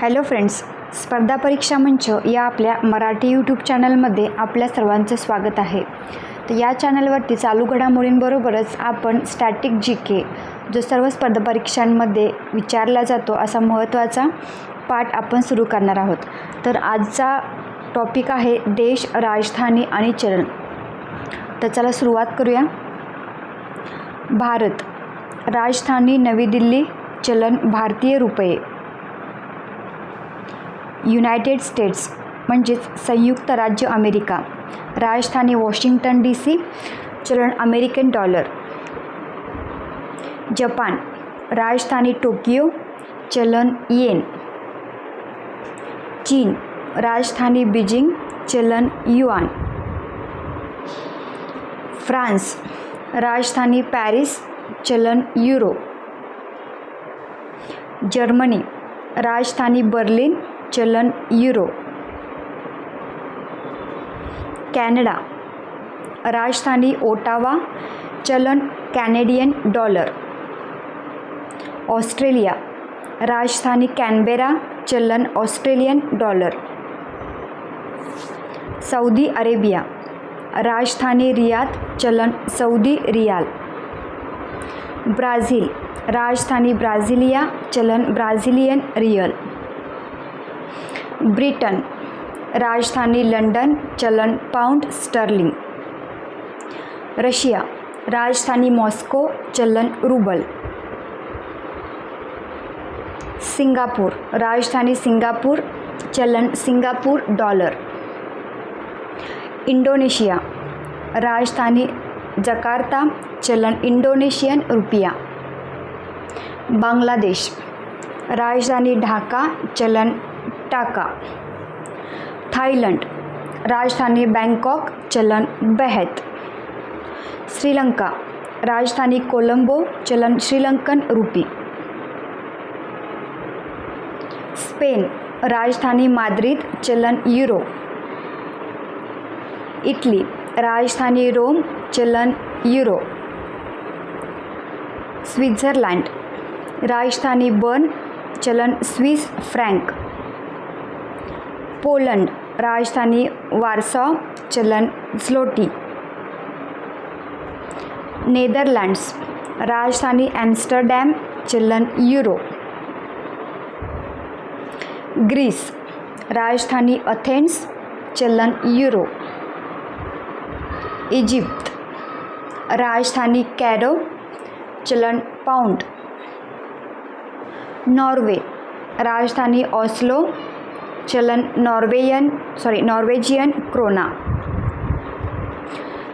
Hello friends स्पर्धा परीक्षा मंच या आपल्या मराठी यूट्यूब चॅनलमध्ये आपल्या सर्वांचं स्वागत आहे. तर या चॅनलवरती चालू घडामोडींबरोबरच आपण स्टॅटिक जी के जो सर्व स्पर्धा परीक्षांमध्ये विचारला जातो असा महत्त्वाचा पाठ आपण सुरू करणार आहोत. तर आजचा टॉपिक आहे देश राजधानी आणि चलन. तर चला सुरुवात करूया. भारत राजधानी नवी दिल्ली चलन भारतीय रुपये. युनायटेड स्टेट्स, म्हणजेच संयुक्त राज्य अमेरिका. राजधानी वॉशिंग्टन डी सी चलन अमेरिकन डॉलर. जपान, राजधानी टोकियो, चलन येन. चीन, राजधानी बीजिंग, चलन युआन. फ्रांस राजधानी पॅरिस, चलन युरो. जर्मनी, राजधानी बर्लिन चलन युरो. कॅनडा. राजधानी ओटावा चलन कॅनेडियन डॉलर. ऑस्ट्रेलिया. राजधानी कॅनबेरा चलन ऑस्ट्रेलियन डॉलर. Saudi Arabia. राजधानी रियाद चलन सौदी रियाल. ब्राझील. राजधानी ब्राझिलिया चलन ब्राझिलियन रियल. ब्रिटन राजधानी लंडन चलन पाऊंड स्टर्लिंग. रशिया राजधानी मॉस्को चलन रुबल. सिंगापूर राजधानी सिंगापूर चलन सिंगापूर डॉलर. इंडोनेशिया राजधानी जकार्ता चलन इंडोनेशियन रुपया. बांगलादेश राजधानी ढाका चलन टाका. थायलंड. राजधानी बँकॉक चलन बेहत. श्रीलंका. राजधानी कोलंबो चलन श्रीलंकन रुपी. स्पेन. राजधानी माद्रिद चलन युरो. इटली. राजधानी रोम चलन युरो. स्वित्झर्लंड. राजधानी बर्न चलन स्विस फ्रँक. पोलंड राजधानी वारसॉ चलन स्लोटी. नेदरलँड्स राजधानी ॲम्स्टरडॅम चलन युरो. ग्रीस राजधानी अथेन्स चलन युरो. इजिप्त राजधानी कॅरो चलन पाऊंड. नॉर्वे राजधानी ऑस्लो चलन नॉर्वेयन सॉरी नॉर्वेजियन क्रोना.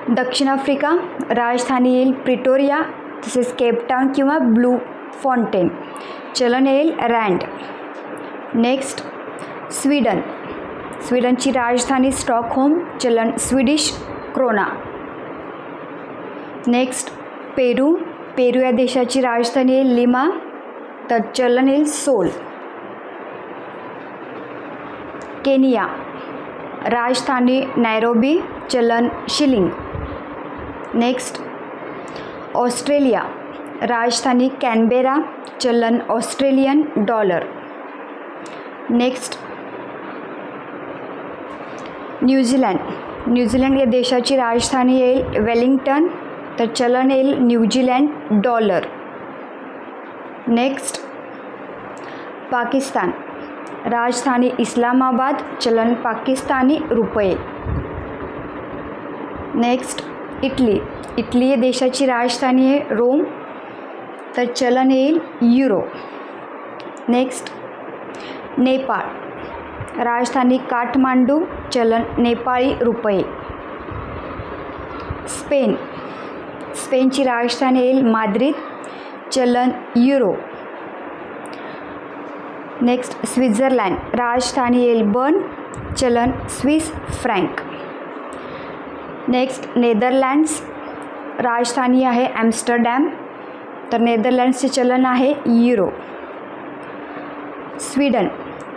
दक्षिण आफ्रिका राजधानी येईल प्रिटोरिया तसेच केपटाऊन किंवा ब्लू फॉन्टेन. चलन येईल रँड. Next Sweden. स्वीडनची राजधानी स्टॉकहोम चलन Swedish krona. Next Peru. Peru या देशाची राजधानी येईल लिमा तर चलन येईल सोल. केनिया राजधानी नैरोबी चलन शिलिंग. नेक्स्ट ऑस्ट्रेलिया राजधानी कॅनबेरा चलन Australian dollar. Next New Zealand. New Zealand या देशाची राजधानी येईल वेलिंग्टन तर चलन येईल न्यूझीलँड डॉलर. नेक्स्ट पाकिस्तान. राजधानी इस्लामाबाद चलन पाकिस्तानी रुपये. Next Italy. इटली या देशाची राजधानी आहे रोम. तर चलन येईल युरो. नेक्स्ट नेपाळ. राजधानी काठमांडू चलन नेपाळी रुपये. स्पेन. स्पेनची राजधानी येईल माद्रिद चलन युरो. नेक्स्ट स्वित्झर्लंड राजधानी एल्बर्न चलन स्विस फ्रँक नेक्स्ट नेदरलँड्स राजधानी आहे ॲम्स्टरडॅम तर नेदरलँड्सचे चलन आहे युरो स्वीडन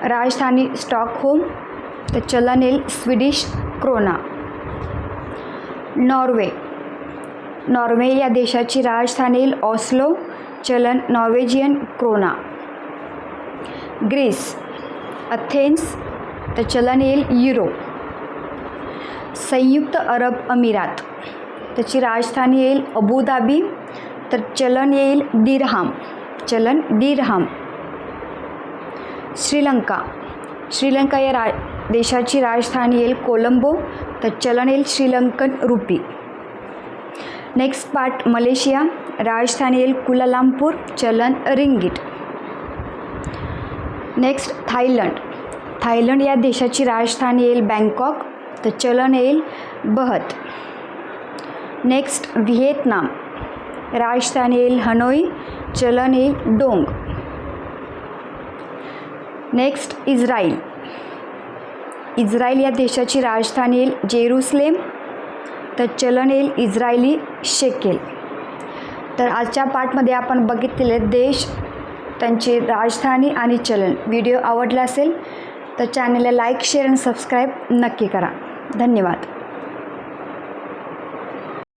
राजधानी स्टॉकहोम तर चलन येईल स्वीडिश क्रोना नॉर्वे नॉर्वे या देशाची राजधानी येईल ऑस्लो चलन नॉर्वेजियन क्रोना ग्रीस अथेन्स तर चलन येईल युरो संयुक्त अरब अमिरात त्याची राजधानी येईल अबुधाबी तर चलन येईल दिरहाम चलन दिरहाम. श्रीलंका श्रीलंका या रा देशाची राजधानी येईल कोलंबो तर चलन येईल Sri Lankan rupee. Next part Malaysia राजधानी येईल कुलालामपूर चलन रिंगिट. नेक्स्ट थायलंड थायलंड या देशाची राजधानी येईल बँकॉक तर चलन येईल बहत नेक्स्ट व्हिएतनाम राजधानी येईल हनोई चलन येईल डोंग नेक्स्ट इस्राईल इस्राईल या देशाची राजधानी येईल जेरुसलेम तर चलन येईल इस्रायली शेकेल तर आजच्या पार्टमध्ये आपण बघितलेले देश त्यांची राजधानी आणि चलन. व्हिडिओ आवडला असेल तर चॅनलला लाईक शेअर आणि सबस्क्राईब नक्की करा. धन्यवाद.